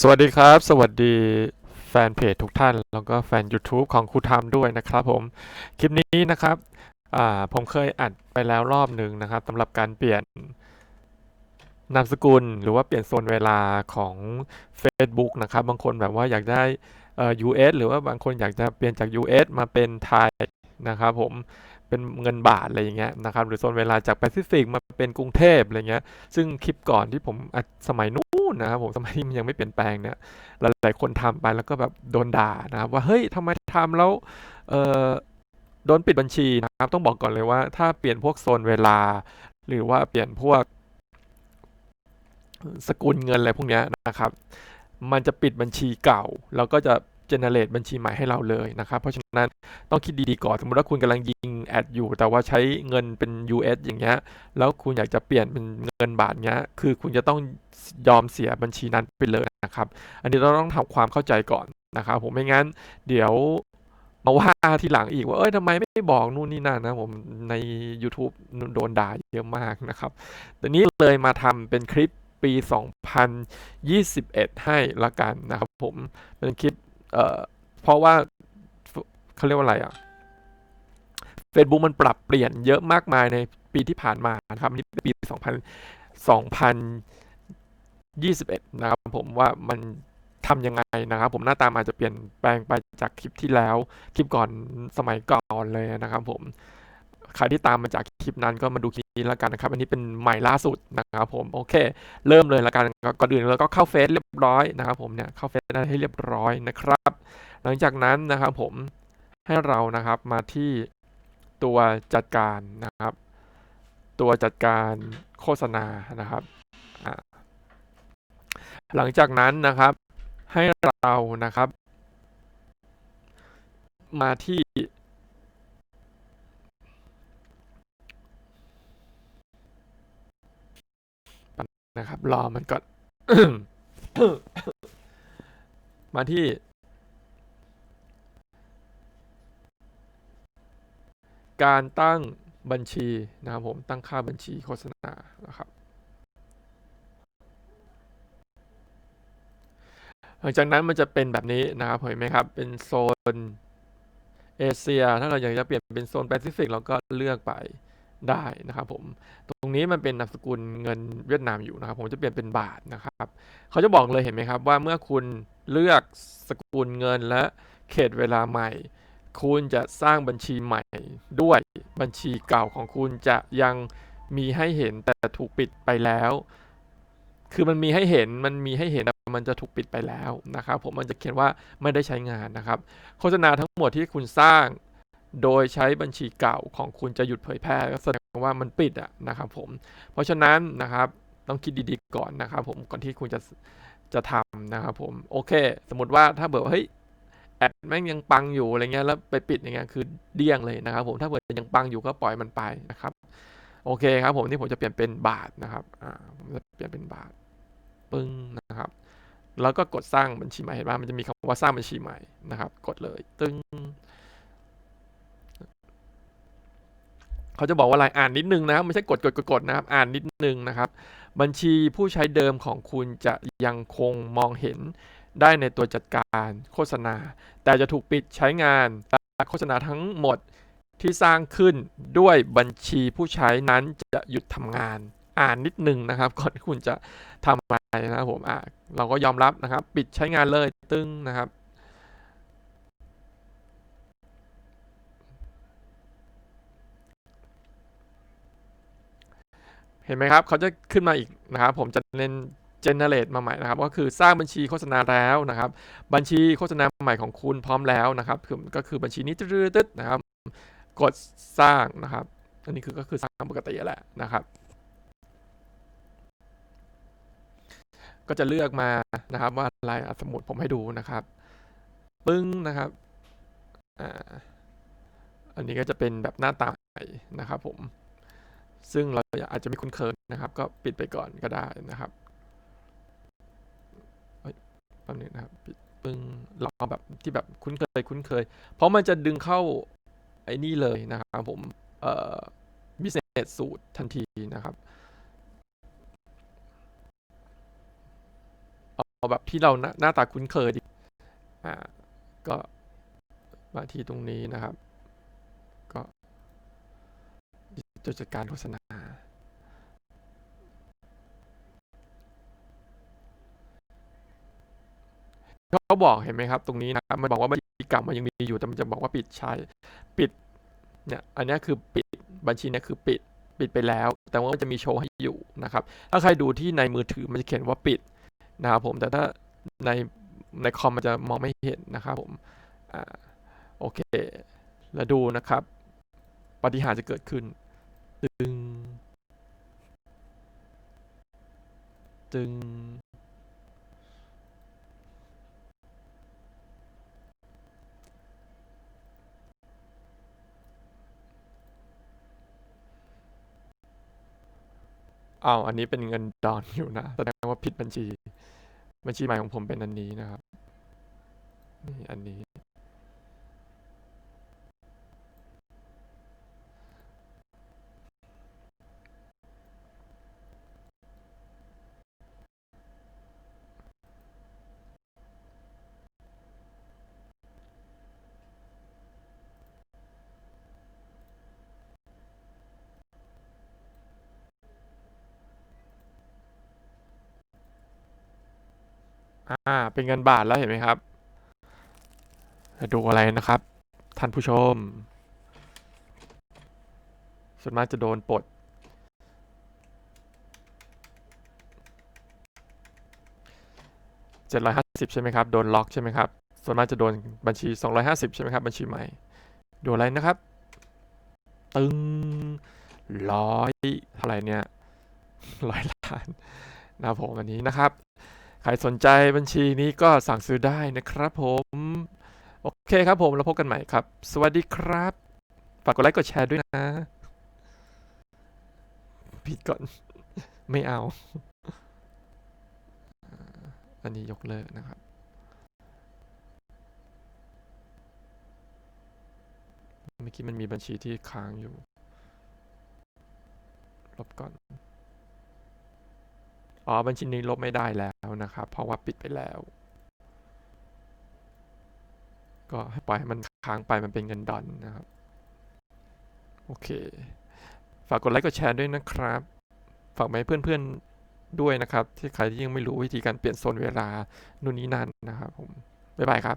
สวัสดีครับ สวัสดีแฟนเพจทุกท่าน แล้วก็แฟน YouTube ของครูทามด้วยนะครับผม คลิปนี้นะครับผมเคยอัดไปแล้วรอบหนึ่งนะครับสำหรับการเปลี่ยนนามสกุล หรือว่าเปลี่ยนโซนเวลาของ Facebook นะครับ บางคนแบบว่าอยากได้เอ่อ US หรือว่าบางคนอยากจะเปลี่ยนจาก US มาเป็นไทยนะครับผม เป็นเงินบาทอะไรอย่างเงี้ยนะครับหรือโซนเวลาจากแปซิฟิกมาเป็นกรุงเทพอะไรเงี้ยซึ่งคลิปก่อนที่ผมสมัยนู้นนะครับผมสมัยที่มันยังไม่เปลี่ยนแปลงเนี่ยหลายๆคนทำไปแล้วก็แบบโดนด่านะครับว่าเฮ้ยทำไมทำแล้วเออโดนปิดบัญชีนะครับต้องบอกก่อนเลยว่า ถ้าเปลี่ยนพวกโซนเวลา หรือว่าเปลี่ยนพวกสกุลเงินอะไรพวกเนี้ยนะครับ มันจะปิดบัญชีเก่า แล้วก็จะเจเนเรตบัญชีใหม่ให้เราเลยนะครับ เพราะฉะนั้นต้องคิดดีๆก่อน สมมติว่าคุณกำลังยิ ดอยู่แต่ว่าใช้เงินเป็น US อย่างเงี้ย แล้วคุณอยากจะเปลี่ยนเป็นเงินบาทเงี้ย คือคุณจะต้องยอมเสียบัญชีนั้นไปเลยนะครับ อันนี้เราต้องทำความเข้าใจก่อนนะครับผมไม่งั้นเดี๋ยวมาว่าทีหลังอีกว่าเอ้ยทำไมไม่บอกนู่นนี่นั่นนะผมใน YouTube โดนด่าเยอะมากนะครับแต่นี้เลยมาทำเป็นคลิปปี 2021 ให้ละกันนะครับผมเป็นคลิปเอ่อเพราะว่าเขาเรียกว่าอะไรอะ Facebook มันปรับเปลี่ยนเยอะมากมายในปีที่ผ่านมานะครับอันนี่เป็นปี 2000 2021 นะครับผมว่ามันทำยังไงนะครับ ผมหน้าตาอาจจะเปลี่ยนแปลงไปจากคลิปที่แล้วคลิปก่อนสมัยก่อนเลยนะครับ ผมใครที่ตามมาจากคลิปนั้นก็มาดูคลิปนี้แล้วกันนะครับ อันนี้เป็นใหม่ล่าสุดนะครับผมโอเค เริ่มเลยละกันก่อนอื่นแล้วก็เข้าเฟซเรียบร้อยนะครับผมเนี่ยเข้าเฟซได้ให้เรียบร้อยนะครับ หลังจากนั้นนะครับผมให้เรานะครับมาที่ ตัวจัดการนะครับ ตัวจัดการโฆษณานะครับ หลังจากนั้นนะครับให้เรานะครับ มาที่นะครับ รอมันก่อน มาที่ การตั้งบัญชีนะครับผมตั้งค่าบัญชีโฆษณานะครับหลังจากนั้นมันจะเป็นแบบนี้นะครับเห็นไหมครับ เป็นโซนเอเชีย ถ้าเราอยากจะเปลี่ยนเป็นโซนแปซิฟิกเราก็เลือกไปได้นะครับผม ตรงนี้มันเป็นนามสกุลเงินเวียดนามอยู่นะครับผมจะเปลี่ยนเป็นบาทนะครับ เขาจะบอกเลยเห็นไหมครับว่าเมื่อคุณเลือกสกุลเงินและเขตเวลาใหม่ คุณจะสร้างบัญชีใหม่ด้วยบัญชีเก่าของคุณจะยังมีให้เห็นแต่ถูกปิดไปแล้ว คือมันมีให้เห็นมันมีให้เห็นแต่มันจะถูกปิดไปแล้วนะครับผมมันจะเขียนว่าไม่ได้ใช้งานนะครับ โฆษณาทั้งหมดที่คุณสร้าง โดยใช้บัญชีเก่าของคุณจะหยุดเผยแพร่ก็แสดงว่ามันปิดอะนะครับผมเพราะฉะนั้นนะครับต้องคิดดีๆก่อนนะครับผมก่อนที่คุณจะจะทำนะครับผมโอเค สมมติว่าถ้าเบิดว่าเฮ้ย แอดแม่งยังปังอยู่อะไรเงี้ยแล้วไปปิดอย่างเงี้ยคือเดี้ยงเลยนะครับผมถ้าเบิดยังปังอยู่ก็ปล่อยมันไปนะครับ โอเคครับผมนี่ผมจะเปลี่ยนเป็นบาทนะครับอ่าผมจะเปลี่ยนเป็นบาทปึ้งนะครับ แล้วก็กดสร้างบัญชีใหม่เห็นไหมมันจะมีคำว่าสร้างบัญชีใหม่นะครับ กดเลยตึ้งเขาจะบอกว่าอะไรอ่านนิดนึงนะครับไม่ใช่กดกดกดนะครับ อ่านนิดนึงนะครับ บัญชีผู้ใช้เดิมของคุณจะยังคงมองเห็น ได้ในตัวจัดการโฆษณา แต่จะถูกปิดใช้งานและโฆษณาทั้งหมดที่สร้างขึ้นด้วยบัญชีผู้ใช้นั้นจะหยุดทำงาน อ่านนิดนึงนะครับ ก่อนที่คุณจะทำอะไรนะครับผมอ่าเราก็ยอมรับนะครับ ปิดใช้งานเลยตึ้งนะครับเห็นไหมครับ เขาจะขึ้นมาอีกนะครับ ผมจะเน้น generate มาใหม่นะครับ ก็คือสร้างบัญชีโฆษณาแล้วนะครับ บัญชีโฆษณาใหม่ของคุณพร้อมแล้วนะครับคือก็คือบัญชีนี้ตึ๊ดนะครับ กดสร้างนะครับ อันนี้คือก็คือสร้างปกติแหละนะครับ ก็จะเลือกมานะครับว่าอะไรอะสมมติผมให้ดูนะครับ ปึ้งนะครับอ่าอันนี้ก็จะเป็นแบบหน้าตาใหม่นะครับผม ซึ่งเราอาจจะไม่คุ้นเคยนะครับ ก็ปิดไปก่อนก็ได้นะครับ แป๊บนึงนะครับปึ้งเราเอาแบบที่แบบคุ้นเคยคุ้นเคย เพราะมันจะดึงเข้าไอ้นี่เลยนะครับผมเอ่อ business สูตรทันทีนะครับเอาแบบที่เราหน้าหน้าตาคุ้นเคยดีอ่าก็มาที่ตรงนี้นะครับ ก็จุดจัดการโฆษณา เขาบอกเห็นไหมครับ ตรงนี้นะครับมันบอกว่าบัญชีเก่ามันยังมีอยู่แต่มันจะบอกว่าปิดใช้ปิดเนี่ยอันนี้คือปิดบัญชีเนี่ยคือปิดปิดไปแล้ว แต่ว่ามันจะมีโชว์ให้อยู่นะครับ ถ้าใครดูที่ในมือถือมันจะเขียนว่าปิดนะครับผมแต่ถ้าในในคอมมันจะมองไม่เห็นนะครับผมอ่าโอเค แล้วดูนะครับปฏิหารจะเกิดขึ้นตึงตึง อ้าวอันนี้เป็นเงินดอนอยู่นะแสดงว่าผิดบัญชี บัญชีใหม่ของผมเป็นอันนี้นะครับนี่อันนี้ อ่า เป็นเงินบาทแล้วเห็นไหมครับดูอะไรนะครับ ท่านผู้ชม ส่วนมากจะโดนปลด 750 ใช่ไหมครับ โดนล็อกใช่ไหมครับ ส่วนมากจะโดนบัญชี 250 ใช่ไหมครับ บัญชีใหม่ ดูอะไรนะครับ ตึงร้อยเท่าไหร่เนี่ยร้อยล้านนะผมอันนี้นะครับ ครสนใจบัญชีนี้ก็สั่งซื้อได้นะครับผม โอเคครับผมเราพบกันใหม่ครับ สวัสดีครับ ฝากกดไลค์กดแชร์ด้วยนะ ผิดก่อน ไม่เอา อันนี้ยกเลิกนะครับเมื่อกี้มันมีบัญชีที่ค้างอยู่ ลบก่อน อ๋อบัญชีนี้ลบไม่ได้แล้วนะครับ เพราะว่าปิดไปแล้ว ก็ให้ปล่อยให้มันค้างไปมันเป็นเงินดอนนะครับ โอเค ฝากกดไลค์กดแชร์ด้วยนะครับ ฝากไปให้เพื่อนๆด้วยนะครับ ที่ใครที่ยังไม่รู้วิธีการเปลี่ยนโซนเวลานู่นนี่นั่นนะครับผม บ๊ายบายครับ